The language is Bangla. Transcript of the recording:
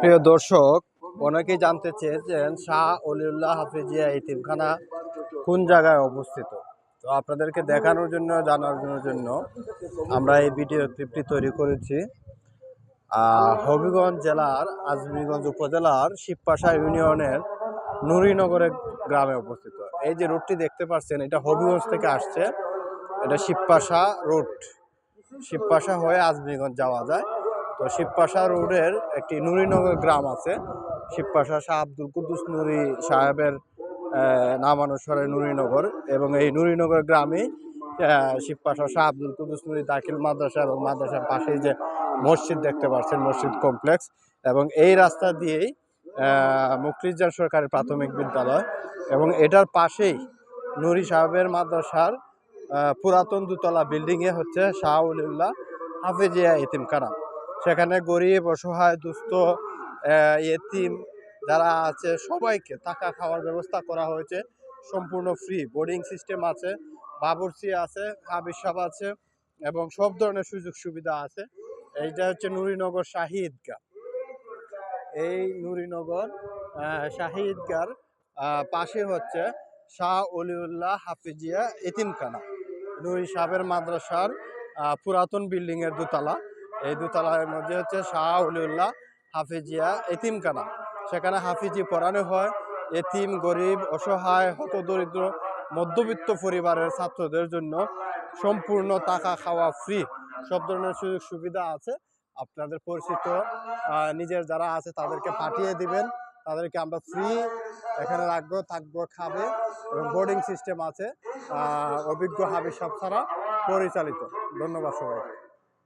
প্রিয় দর্শক, অনেকেই জানতে চেয়েছেন শাহ অলিউল্লাহ হাফিজিয়া ইতিমখানা কোন জায়গায় অবস্থিত। তো আপনাদেরকে দেখানোর জন্য জানানোর জন্য আমরা এই ভিডিও ক্লিপটি তৈরি করেছি। হবিগঞ্জ জেলার, আজমিরগঞ্জ উপজেলার শিবপাশা ইউনিয়নের নুরিনগরের গ্রামে অবস্থিত। এই যে রোডটি দেখতে পাচ্ছেন, এটা হবিগঞ্জ থেকে আসছে। এটা শিবপাশা রোড। শিবপাশা হয়ে আজমিরগঞ্জ যাওয়া যায়। তো শিবপাশা রোডের একটি নুরিনগর গ্রাম আছে। শিবপাশা শাহ আব্দুল কুদ্দুস নুরি সাহেবের নামানুসারে নুরিনগর এবং এই নুরিনগর গ্রামে শিবপাশা শাহ আব্দুল কুদ্দুস নুরি দাখিল মাদ্রাসা এবং মাদ্রাসার পাশেই যে মসজিদ দেখতে পাচ্ছেন, মসজিদ কমপ্লেক্স এবং এই রাস্তা দিয়েই মুখলিজার সরকারি প্রাথমিক বিদ্যালয় এবং এটার পাশেই নুরি সাহেবের মাদ্রাসার পুরাতন দুতলা বিল্ডিংয়ে হচ্ছে শাহ উলিল্লাহ হাফেজিয়া এতিমখানা। সেখানে গরিব, অসহায়, দুস্থ এতিম যারা আছে, সবাইকে টাকা খাওয়ার ব্যবস্থা করা হয়েছে। সম্পূর্ণ ফ্রি বোর্ডিং সিস্টেম আছে, বাবুর্চি আছে হাবিসাব আছে এবং সব ধরনের সুযোগ সুবিধা আছে। এইটা হচ্ছে নুরিনগর শাহী ঈদগাহ এই নুরিনগর শাহী ঈদগার পাশে হচ্ছে শাহ অলিউল্লাহ হাফিজিয়া এতিমখানা। নুরি সাহেবের মাদ্রাসার পুরাতন বিল্ডিংয়ের দোতলা। এই দোতলার মধ্যে হচ্ছে শাহ অলিউল্লাহ হাফিজিয়া এতিমখানা। সেখানে হাফিজি পড়ানো হয়। এতিম, গরিব, অসহায়, হতদরিদ্র, মধ্যবিত্ত পরিবারের ছাত্রদের জন্য সম্পূর্ণ টাকা খাওয়া ফ্রি সব ধরনের সুযোগ সুবিধা আছে। আপনাদের পরিচিত নিজের যারা আছে তাদেরকে পাঠিয়ে দিবেন। তাদেরকে আমরা ফ্রি এখানে রাখব, থাকব, খাবে এবং বোর্ডিং সিস্টেম আছে। অভিজ্ঞ হাবি সব ছাড়া পরিচালিত। ধন্যবাদ সবাইকে।